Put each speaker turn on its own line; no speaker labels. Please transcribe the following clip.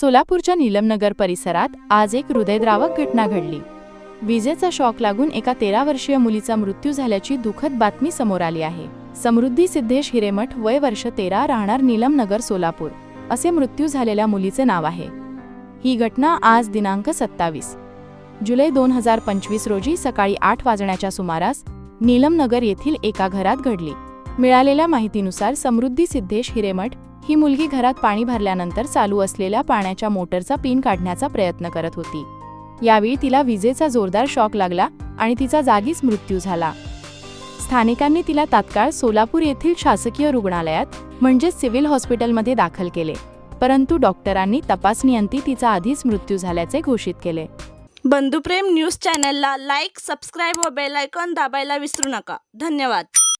सोलापूरच्या नीलमनगर परिसरात आज एक हृदयद्रावक घटना घडली. विजेचा शॉक लागून एका तेरा वर्षीय मुलीचा मृत्यू झाल्याची दुःखद बातमी समोर आली आहे. समृद्धी सिद्धेश हिरेमठ वय वर्ष तेरा राहणार नीलमनगर सोलापूर असे मृत्यू झालेल्या मुलीचे नाव आहे. ही घटना आज दिनांक सत्तावीस जुलै दोन हजार पंचवीस रोजी सकाळी आठ वाजण्याच्या सुमारास नीलमनगर येथील एका घरात घडली. मिळालेल्या माहितीनुसार समृद्धी सिद्धेश हिरेमठ ही मुलगी घरात पाणी भरल्यानंतर चालू असलेल्या पाण्याच्या मोटरचा पिन काढण्याचा प्रयत्न करत होती. यावेळी तिला विजेचा जोरदार शॉक लागला आणि तिचा जागीच मृत्यू झाला. स्थानिकांनी तिला तात्काळ सोलापूर येथील शासकीय रुग्णालयात म्हणजेच सिव्हिल हॉस्पिटलमध्ये दाखल केले. परंतु डॉक्टरांनी तपासणीअंती तिचा आधीच मृत्यू झाल्याचे घोषित केले.
बंधुप्रेम न्यूज चॅनलला लाईक सबस्क्राईब व बेलायकॉन दाबायला विसरू नका. धन्यवाद.